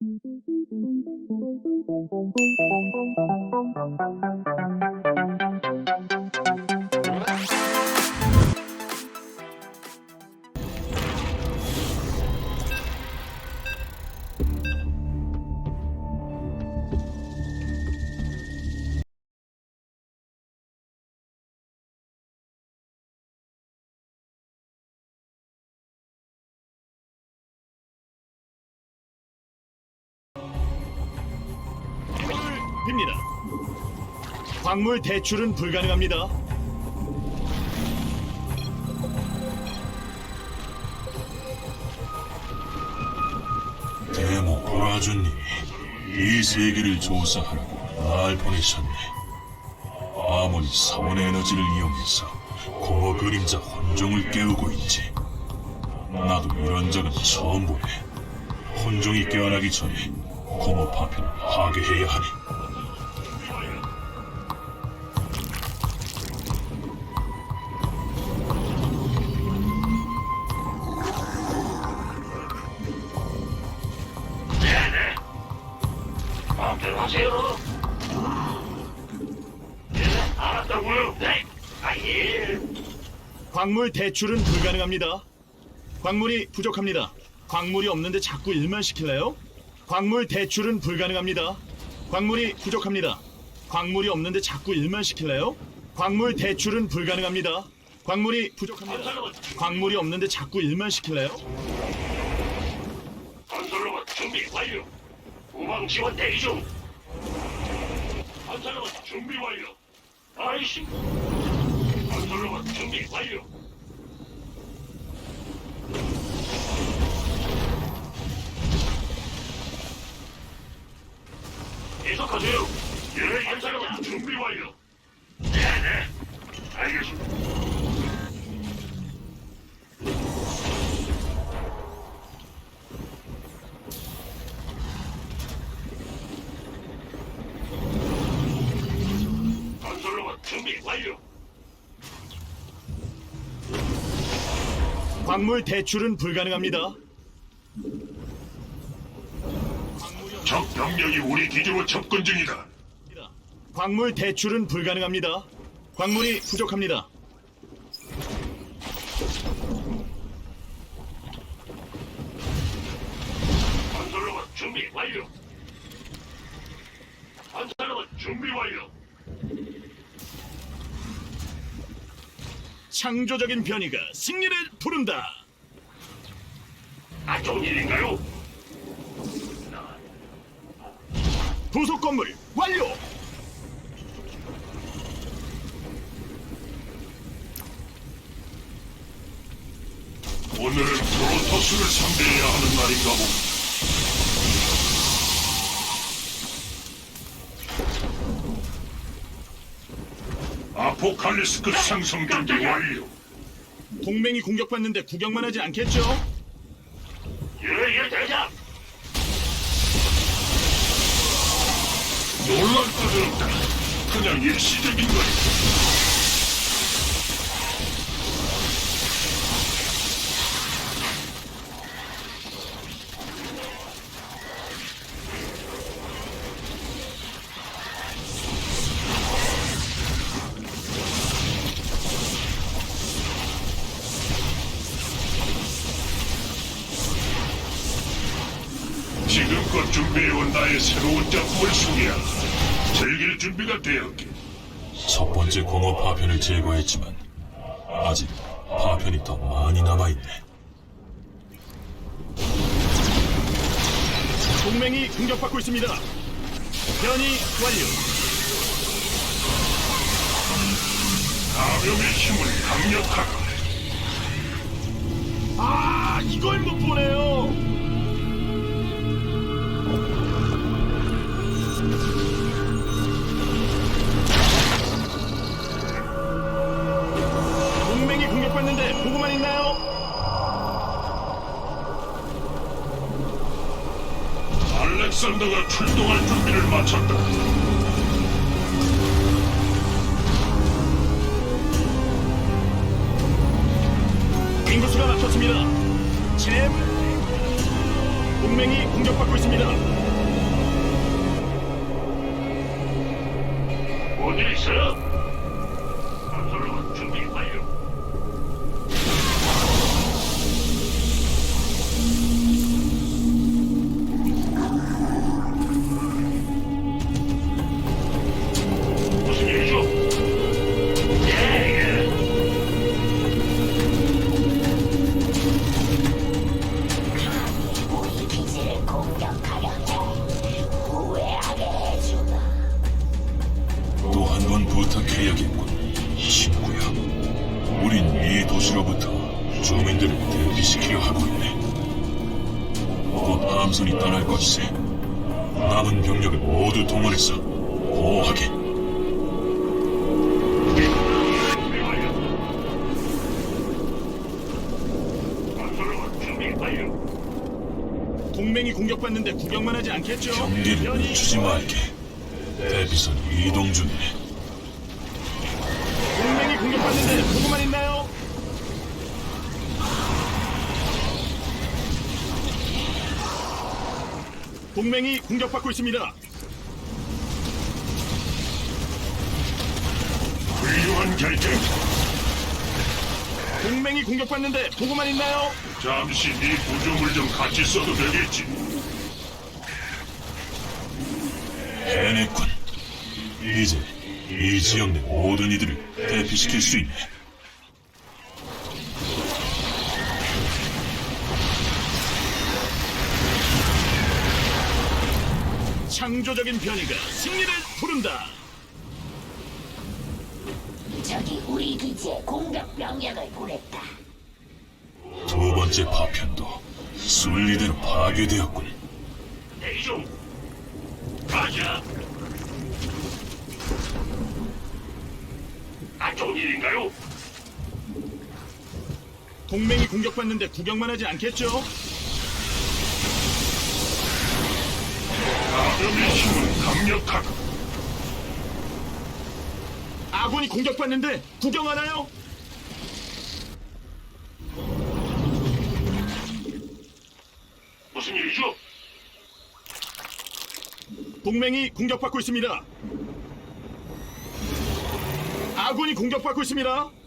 Thank you. 빕니다. 광물 대출은 불가능합니다. 대모 보라주니 이 세계를 조사하라고 날 보내셨네. 아몬이 사원의 에너지를 이용해서 공허 그림자 혼종을 깨우고 있지. 나도 이런 적은 처음 보네. 혼종이 깨어나기 전에 공허 파편을 파괴해야 하네. 광물 대출은 불가능합니다. 광물이 부족합니다. 광물이 없는데 자꾸 일만 시킬래요? 광물 대출은 불가능합니다. 광물이 부족합니다. 광물이 없는데 자꾸 일만 시킬래요? 광물 대출은 불가능합니다. 광물이 부족합니다. 광물이 없는데 자꾸 일만 시킬래요? 건설로봇 준비 완료. 우방 지원 대기 중. 건설로봇 준비 완료. 아이씨. 건설로봇 준비 완료. 계속하세요. 예, 건설로봇 준비 완료. 광물 대출은 불가능합니다. 적 병력이 우리 기지로 접근 중이다. 광물 대출은 불가능합니다. 광물이 부족합니다. 건설로봇 준비 완료. 건설로봇 준비 완료. 창조적인 변이가 승리를 부른다. 안 좋은 일인가요? 부속 건물 완료. 오늘은 프로토스를 상대해야 하는 날인가 보. 아포칼리스크 상승 준비 완료. 동맹이 공격받는데 구경만 하지 않겠죠? 예예 대장. 놀랄 것은 없다. 그냥 일시적인 거야. 지금껏 준비해온 나의 새로운 작품을 소개한다. 즐길 준비가 되었기. 첫 번째 공허 파편을 제거했지만 아직 파편이 더 많이 남아있네. 동맹이 공격받고 있습니다. 변이 완료. 감염의 힘은 강력하다. 아, 이걸 못 보네 전사가 출동할 준비를 마쳤다. 인구수가 막혔습니다. 제 동맹이 공격받고 있습니다. 뭔일 있어요? 준비 완료. 동맹이 공격받는데 구경만 하지 않겠죠? 경계를 늦추지 말게. 대피선 이동 중이네. 동맹이 공격받는데 보고만 있나요? 동맹이 공격받고 있습니다. 훌륭한 결정. 동맹이 공격받는데 보고만 있나요? 잠시 네 구조물 좀 같이 써도 되겠지. 해냈군. 이제 이 지역 내 모든 이들을 대피시킬 수 있네. 창조적인 변이가 승리를 부른다. 적이 우리 기지에 공격 병력을 보냈다. 두 번째 파편도 순리대로 파괴되었군. 대기 중. 가자. 안 좋은 일인가요? 동맹이 공격받는데 구경만 하지 않겠죠? 감염의 힘은 강력하다. 아군이 공격받는데 구경하나요? 무슨 일이죠? 동맹이 공격받고 있습니다. 아군이 공격받고 있습니다.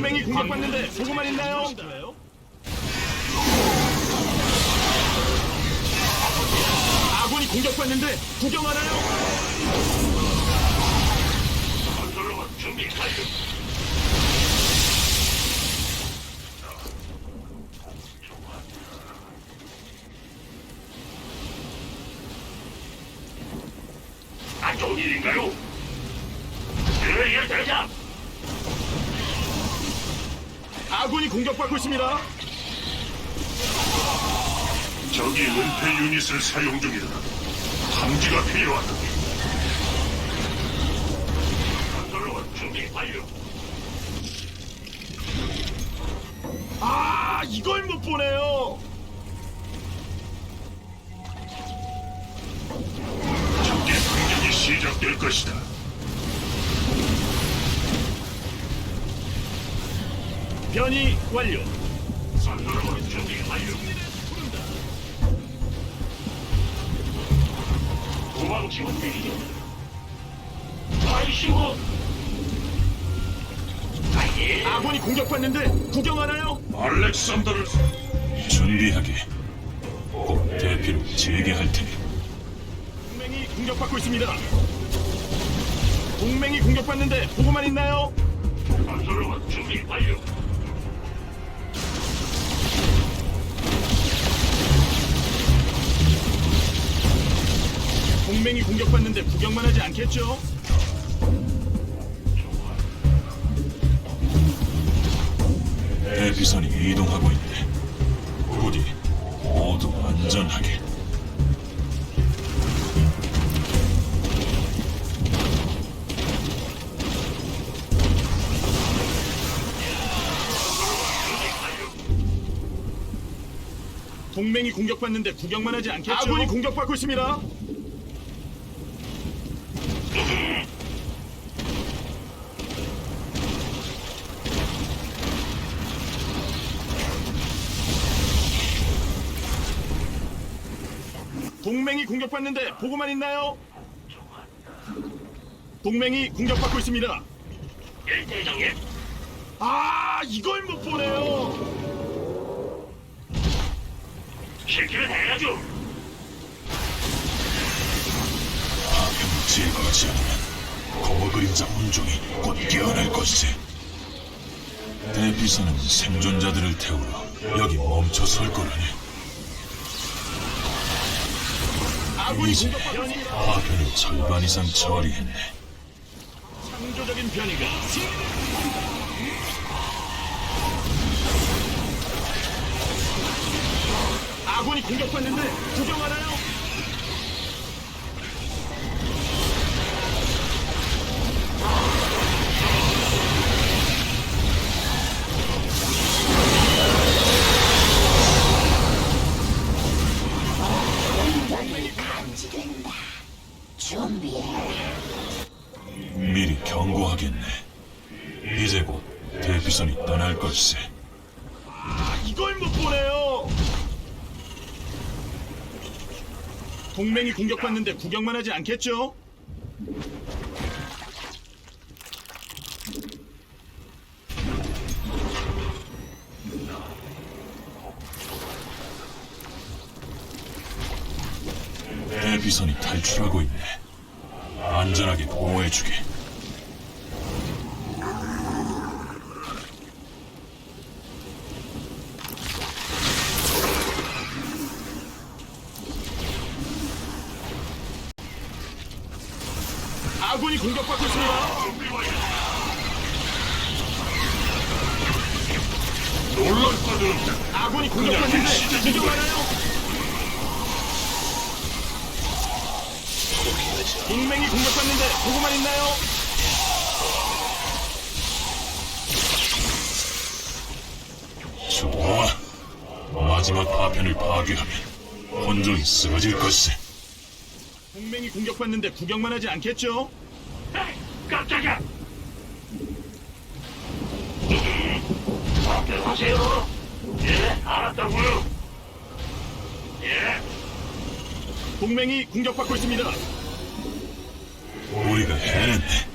동맹이 공격받는데 보고만 있나요? 아군이 공격받는데 구경하나요? 준비 완료. 아군이 공격받고 있습니다. 적이 은폐 유닛을 사용 중이다. 탐지가 필요하다. 건설로봇 준비 완료. 아, 이걸 못 보네요. 적의 공격이 시작될 것이다. 변이 완료. 건설로봇 준비 완료. 도망 지원 대기. 아이씨고. 아예. 아군이 공격받는데 구경하나요? 알렉산더를 준비하게. 곧 대피를 재개할 테니. 동맹이 공격받고 있습니다. 동맹이 공격받는데 보고만 있나요? 공격받는데 구경만 하지 않겠죠? 대피선이 이동하고 있네. 부디 모두 안전하게. 동맹이 공격받는데 구경만 하지 않겠죠? 아군이 공격받고 있습니다. 동맹이 공격받는데 보고만 있나요? 동맹이 공격받고 있습니다. 일대장님. 아, 이걸 못 보네요. 시키면 해야죠. 제거하지 않으면 공허 그림자 혼종이 곧 깨어날 것이지. 대피선은 생존자들을 태우러 여기 멈춰 설 거라니. 아군이 이제 공격받고 있습니다. 파편을 절반 이상 처리했네. 창조적인 변이가 아군이 공격받는데 구경하나요? 이제 곧 대피선이 떠날 것이세. 아, 이걸 못 보네요. 동맹이 공격받는데 구경만 하지 않겠죠? 대피선이 탈출하고 있네. 안전하게 보호해주게. 공격받고 있습니다. 놀랄 없다. 아군이 공격받는데 구경하나요? 동맹이 공격받는데 보고만 있나요? 좋아. 마지막 파편을 파괴하면 혼종이 쓰러질 것이세. 동맹이 공격받는데 구경만 하지 않겠죠? 깜짝이야. 맡겨가세요. 예, 알았다고요. 예, 동맹이 공격받고 있습니다. 우리가 해냈네.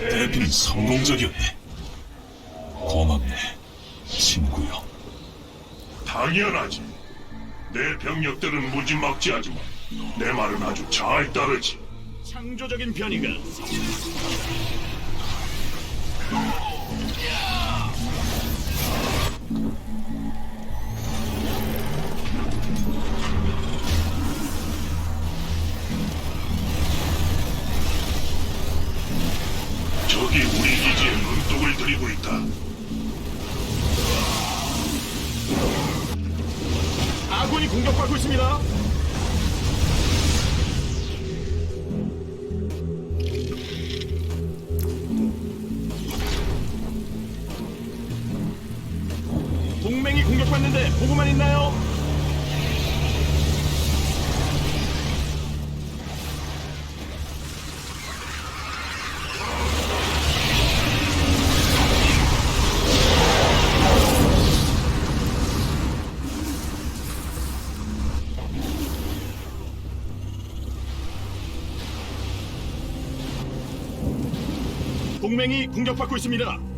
대피는 성공적이었네. 고맙네, 친구요. 당연하지. 내 병력들은 무지막지하지만 내 말은 아주 잘 따르지. 창조적인 변이가 적이 우리 기지에 눈독을 들이고 있다. 아군이 공격받고 있습니다. 공격받는데 보고만 있나요? 동맹이 공격받고 있습니다.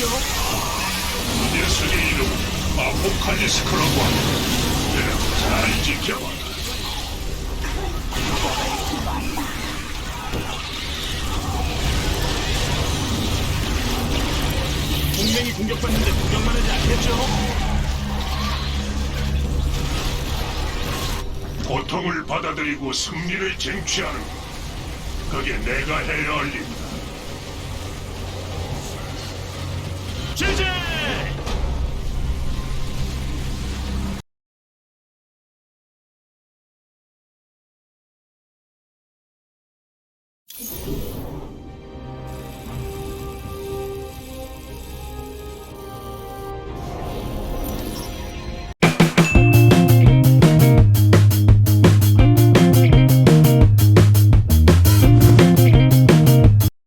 녀석의 이름 아포칼리스크라고 한다. 잘 지켜봐. 동맹이 공격받는데 구경만 하지 않겠죠? 고통을 받아들이고 승리를 쟁취하는 그게 내가 해야 할 일이다. 제재!